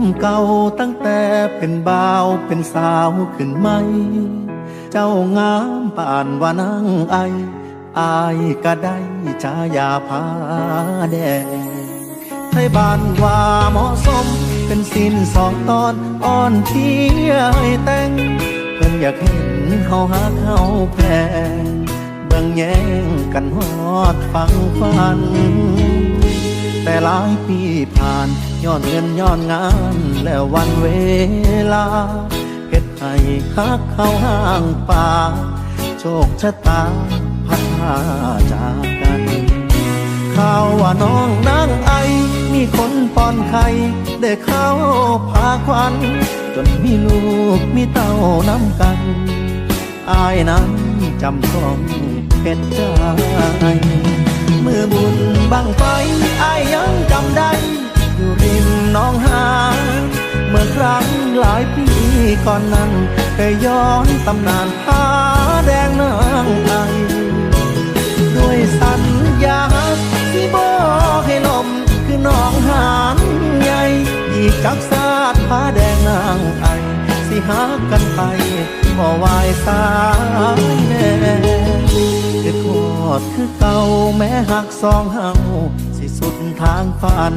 มเก่าตั้งแต่เป็นบ่าวเป็นสาวขึ้นไหม เจ้างามป่านว่านางไอ อายก็ได้ชายาพาแดงไทยบ้านว่าเหมาะสม เป็นสินสองตอนอ่อนเทียให้แต่ง เพิ่นอยากเห็นเขาหักเขาแพงเบิ่งแย่งกันฮอดฟังฟัน แต่หลายปีผ่าน ย้อนเงินย้อนงานแล้ววันเวลาเฮ็ดให้ฮักเข้าห้างป่า โชคชะตาพัดพาจากกันข่าวว่าน้องนางไอ มีคนป้อนไข่ได้เข้าพาควัน จนมีลูกมีเต้าน้ำกัน อายนั้นจำต้องเป็นใจมือบุญบังไฟอายยังจำได้อยู่ริ น้องหาเมื่อครั้งหลายปีก่อนนั้นเคยย้อนตำนานผาแดงนางไอด้วยสัญญาที่บอกให้ลมคือน้องหานใหญ่อีกจักสาดผาแดงนางไอสิหากันไปบ่วายสายแน่คือโคตรคือเก่าแม้หักสองเฮาสิสุดทางฝัน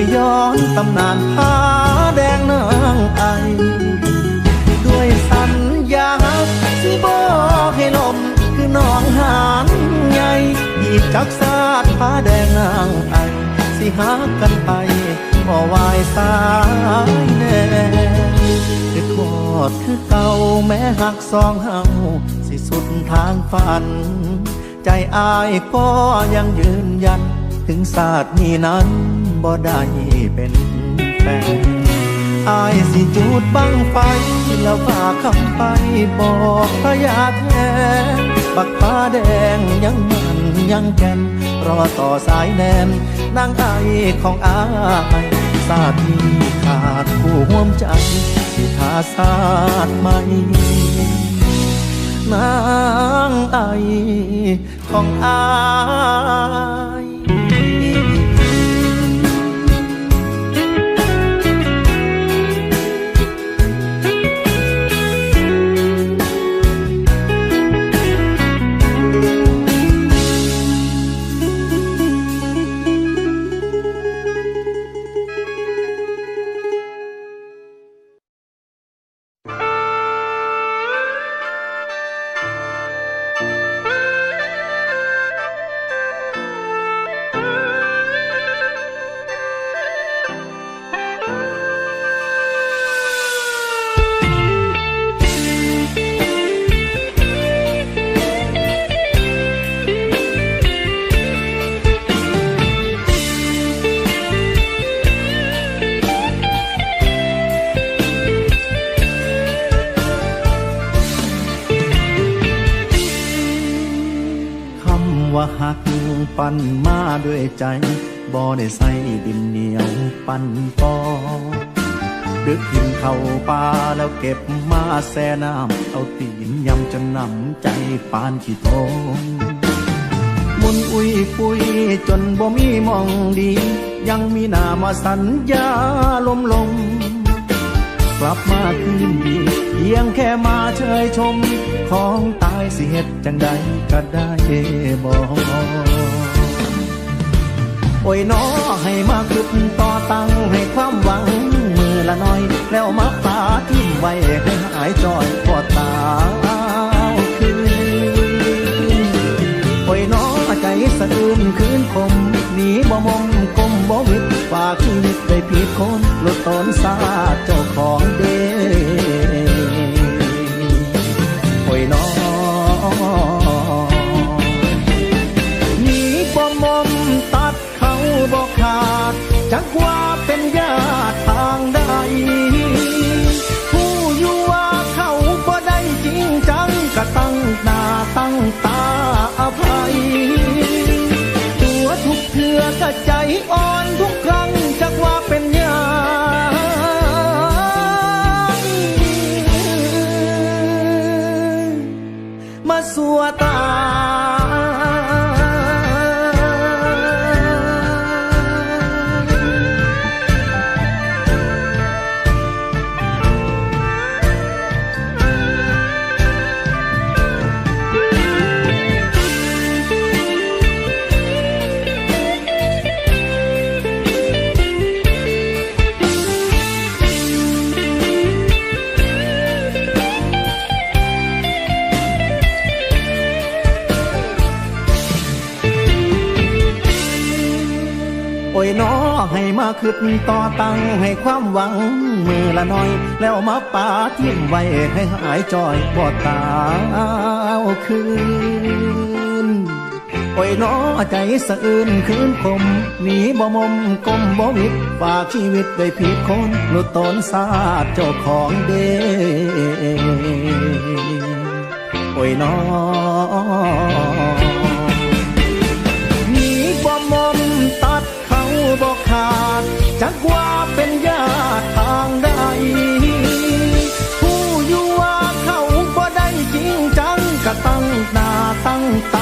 ยย้อนตำนานผาแดงนางไอ ด้วยสัญญาสิบอกให้ลมคือน้องหานใหญ่อีกจักสาดผาแดงนางไอ สิหากันไปบ่วายสายแน่คือโคตรคือเก่าแม้หักสองเฮาสิสุดทางฝัน ใจอายก็ยังยืนยัน ถึงศาสตร์นี้นั้น บ่ได้เป็นแฟนอายสิจูดบังไฟ แล้วฝากคำไปบอกพระยาแทนบักฟ้าแดงยังมันยังแก่นรอต่อสายแนนนางไอของอายศาสตร์นี้ขาดผู้ห่วมใจสิทาศาสตร์ใหมนางไอของอาย นมาด้วยใจบ่ได้ใส่ดินเหนียวปั่นปอดึกกินเข้าป่าแล้วเก็บมาแซ่น้ำเอาตีนยำจนน้ำใจปานขี้โตงมุนอุ้ยปุยจนบ่มีมองดี ยังมีหน้ามาสัญญาลมลมกลับมาคืนดี เพียงแค่มาเชยชม ของตายสิเหตุจังใดก็ได้บอก โอ้ยน้อให้มาคุดต่อตั้งให้ความหวังมือละน้อย แล้วมาปาทิ้งไว้ให้หายจอยพอดตาคืนโอ้ยน้อใจสะอื้นคืนคมหนีบ่มองกลมบ่วิดฝากชีวิตไปผิดคน ให้มาขึ้นต่อตั้งให้ความหวังมือละน้อย แล้วมาปาทิ้งไว้ให้หายจอยบอดตาวคืนโอ้ยน้อใจสะอื้นคืนคมหนีบ่มมกลมบ่วิดฝากชีวิตไว้ผิดคนหลุดตนสาดเจ้าของเด้โอ้ยน้อ เป็นญาติทางใด ผู้อยู่ว่าเขาบ่ได้จริงจังก็ตั้งหน้าตั้งตา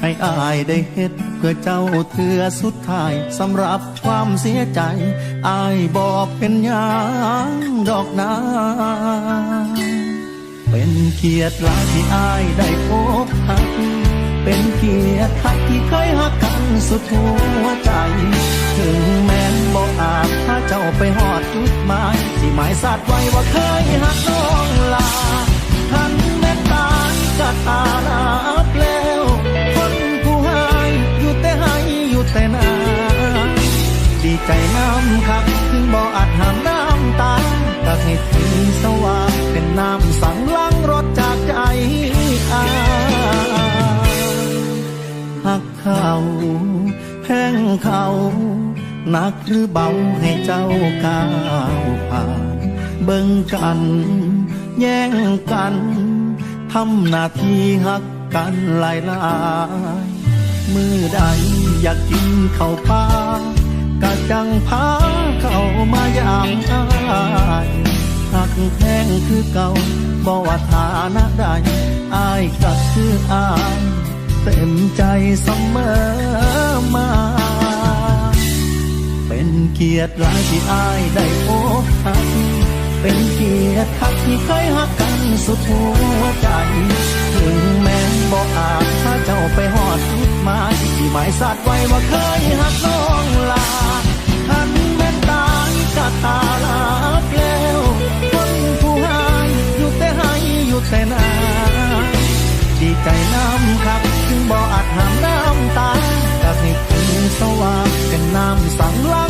ให้อายได้เฮ็ดเพื่อเจ้าเถือสุดท้ายสำหรับความเสียใจ อายบอกเป็นหยังดอกนาเป็นเกียรติลาที่อายได้พบหักเป็นเกียรติหักที่เคยหักกันสุดหัวใจ ถึงแม้นบอกอาจถ้าเจ้าไปหอดจุดหมายที่หมายสัตว์ไว้ว่าเคยหักน้องลาทันแม่ตายก็ตาลาบแล้ แต่นาดีใจน้ำคักถึงบ่ออาจห้ามน้ำตาก็ให้ทีสว่างเป็นน้ำสั่งล้างรถจากใจอาหักเขาแพงเขาหนักหรือเบาให้เจ้าก้าวผ่าน เบิ่งกัน แย่งกันทำหน้าที่หักกันหลายลาย มือใดอยากกินข้าวปลากะจังพาเข้ามายามอายหากแพงคือเก่าบ่ว่าฐานะใดอายก็คืออายเต็มใจเสมอมา เป็นเกียรติหลายที่อายได้พบหักเป็นเกียรติคักที่เคยหักกันสุดหัวใจถึงแม บอกอาจถ้าเจ้าไปหอดุดมาที่หมายสัตว์ไว้ว่าเคยหักน้องลาทันแม่นตายก็ตาลาเกล้วคนผู้หายอยู่แต่ให้อยู่แต่นาดีใจน้ำครับถึงบ่อาจหามน้ำตาก็ให้คืนสว่างเป็นน้ำสั่งล้าง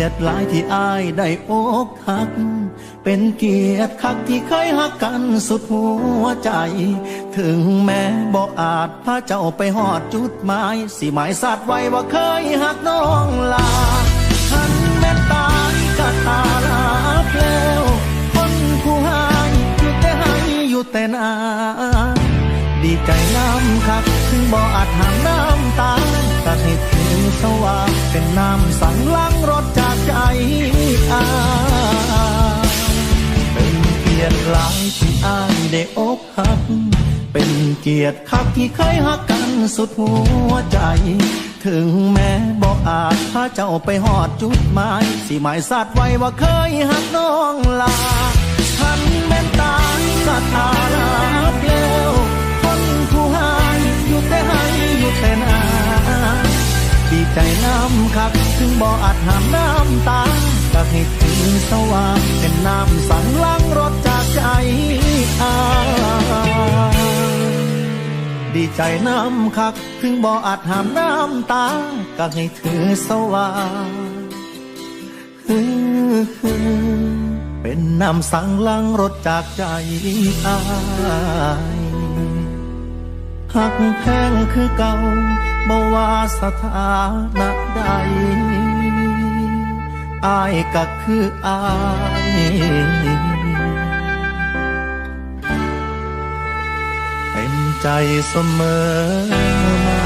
ยรติหลายที่อายได้อกหัก เป็นเกียรติคักที่เคยหักกันสุดหัวใจ ถึงแม้บอกอาจพาเจ้าไปหอดจุดหมาย สิหมายสัตว์ไว้ว่าเคยหักน้องลาทันแม่ตายก็ตาลาเพลวคนผู้หายอยู่แต่ให้อยู่แต่นาดีใจน้ำคักถึงบ่อาจหางน้ำตาก็ให้ถึงสว่างเป็นน้ำสั่งล้างรถจ ใจอาเป็นเกียรติหลายที่อายได้อกหัก เป็นเกียรติคักที่เคยหักกันสุดหัวใจ ถึงแม้บอกอาจพาเจ้าไปหอดจุดหมายสิหมายสัตว์ไว้ว่าเคยหักน้องลาทันแม่นตายก็ตาลาเปลว บ่อาจห้ามน้ำตาก็ให้ถึงสว่างเป็นน้ำสั่งล้างรถจากใจอาดีใจน้ำคัก ถึงบ่อาจห้ามน้ำตาก็ให้ถือสว่างเป็นน้ำสั่งล้างรถจากใจอายหักแพงคือเก่า บ่ว่าสถานะใดอายก็คืออายเต็มใจเสมอมา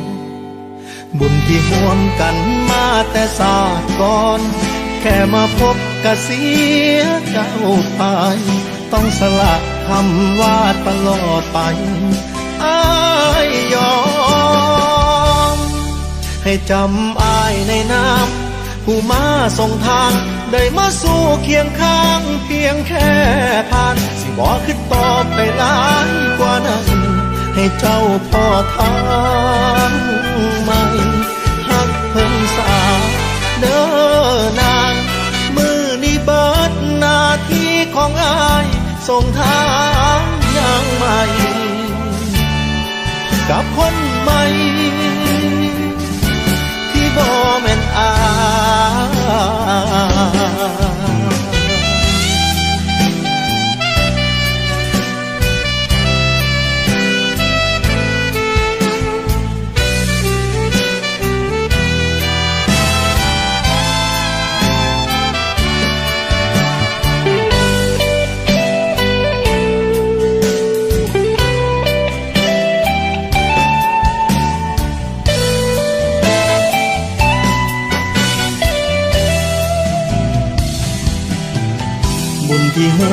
บุญที่ห่วมกันมาแต่ศาสตร์ก่อน แค่มาพบกะเสียเจ้าไปต้องสละคำว่าตลอดไปอายยอม ให้จำอายในน้ำผู้มาส่งทาง ได้มาสู่เคียงข้าง เพียงแค่ผ่าน สิบอกขึ้นต่อไปหลายกว่านั้น ให้เจ้าพ่อทาง งทางยังใหม่ กับคนใหม่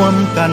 บุญที่ห่วมกัน